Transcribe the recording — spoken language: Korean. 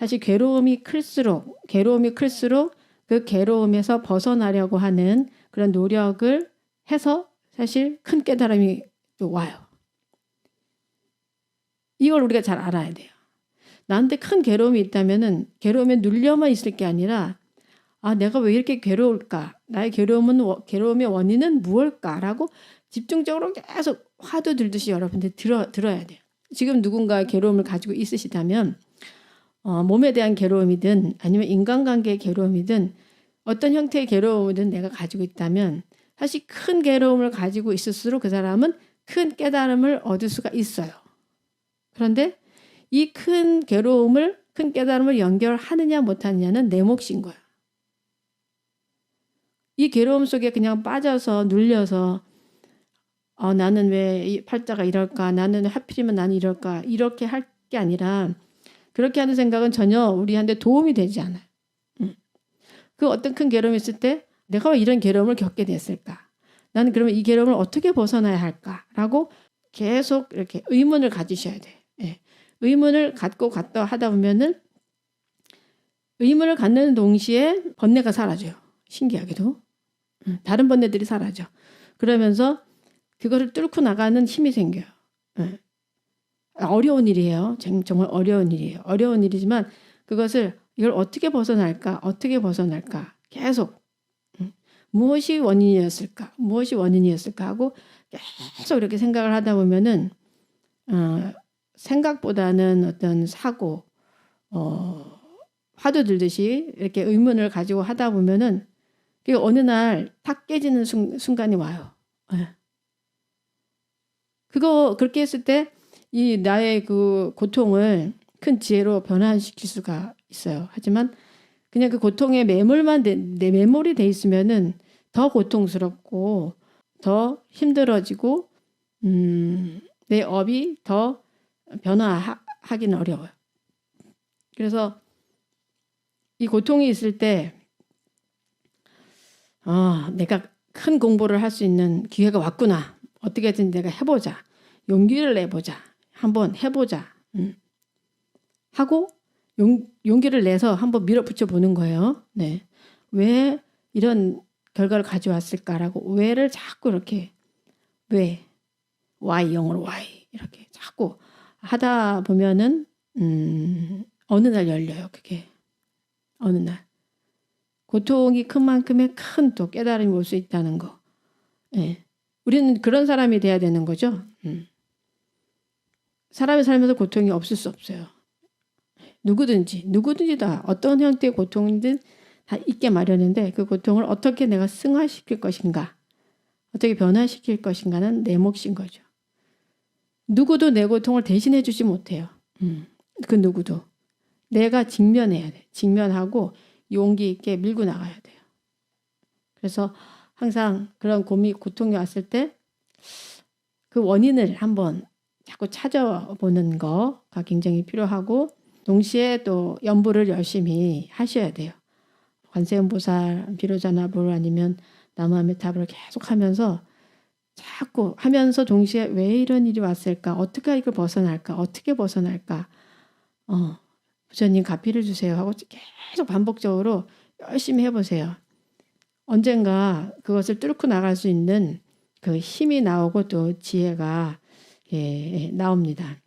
사실 괴로움이 클수록 괴로움이 클수록 그 괴로움에서 벗어나려고 하는 그런 노력을 해서 사실 큰 깨달음이 또 와요. 이걸 우리가 잘 알아야 돼요. 나한테 큰 괴로움이 있다면은 괴로움에 눌려만 있을 게 아니라 아 내가 왜 이렇게 괴로울까? 나의 괴로움은 워- 괴로움의 원인은 무엇일까라고 집중적으로 계속 화두 들듯이 여러분들 들어 들어야 돼요. 지금 누군가 괴로움을 가지고 있으시다면 어, 몸에 대한 괴로움이든 아니면 인간관계의 괴로움이든 어떤 형태의 괴로움이든 내가 가지고 있다면 사실 큰 괴로움을 가지고 있을수록 그 사람은 큰 깨달음을 얻을 수가 있어요. 그런데 이 큰 괴로움을 큰 깨달음을 연결하느냐 못하느냐는 내 몫인 거야. 이 괴로움 속에 그냥 빠져서 눌려서 어, 나는 왜이 팔자가 이럴까? 나는 하필이면 나는 이럴까? 이렇게 할 게 아니라 그렇게 하는 생각은 전혀 우리한테 도움이 되지 않아요. 음. 그 어떤 큰 괴로움이 있을 때 내가 왜 이런 괴로움을 겪게 됐을까? 나는 그러면 이 괴로움을 어떻게 벗어나야 할까?라고 계속 이렇게 의문을 가지셔야 돼. 예. 의문을 갖고 갔다 하다 보면은 의문을 갖는 동시에 번뇌가 사라져요. 신기하게도 음, 다른 번뇌들이 사라져. 그러면서 그거를 뚫고 나가는 힘이 생겨요. 예. 어려운 일이에요. 정- 정말 어려운 일이에요. 어려운 일이지만 그것을 이걸 어떻게 벗어날까? 어떻게 벗어날까? 계속 음, 무엇이 원인이었을까? 무엇이 원인이었을까 하고 계속 이렇게 생각을 하다 보면은 어, 생각보다는 어떤 사고 어, 화두 들듯이 이렇게 의문을 가지고 하다 보면은 그게 어느 날 탁 깨지는 순, 순간이 와요. 예. 그거 그렇게 했을 때 이 나의 그 고통을 큰 지혜로 변화시킬 수가 있어요. 하지만 그냥 그 고통에 매몰만 돼, 내 매몰이 돼 있으면은 더 고통스럽고 더 힘들어지고 음, 내 업이 더 변화하기는 어려워요. 그래서 이 고통이 있을 때 아, 내가 큰 공부를 할 수 있는 기회가 왔구나. 어떻게든 내가 해보자. 용기를 내보자. 한번 해보자. 음. 하고 용, 용기를 내서 한번 밀어붙여 보는 거예요. 네. 왜 이런 결과를 가져왔을까라고 왜를 자꾸 이렇게 왜 why 영어로 why 이렇게 자꾸 하다 보면은 음, 어느 날 열려요. 그게 어느 날 고통이 큰 만큼의 큰 또 깨달음이 올 수 있다는 거. 예. 우리는 그런 사람이 돼야 되는 거죠. 음. 사람이 살면서 고통이 없을 수 없어요. 누구든지 누구든지 다 어떤 형태의 고통이든 다 있게 마련인데 그 고통을 어떻게 내가 승화시킬 것인가, 어떻게 변화시킬 것인가는 내 몫인 거죠. 누구도 내 고통을 대신해 주지 못해요. 음, 그 누구도 내가 직면해야 돼. 직면하고 용기 있게 밀고 나가야 돼요. 그래서 항상 그런 고민, 고통이 왔을 때 그 원인을 한번 자꾸 찾아보는 거가 굉장히 필요하고 동시에 또 연부를 열심히 하셔야 돼요. 관세음보살, 비로자나불 아니면 나무아미타불을 계속 하면서 자꾸 하면서 동시에 왜 이런 일이 왔을까? 어떻게 이걸 벗어날까? 어떻게 벗어날까? 어, 부처님 가피를 주세요 하고 계속 반복적으로 열심히 해보세요. 언젠가 그것을 뚫고 나갈 수 있는 그 힘이 나오고 또 지혜가 예, 나옵니다.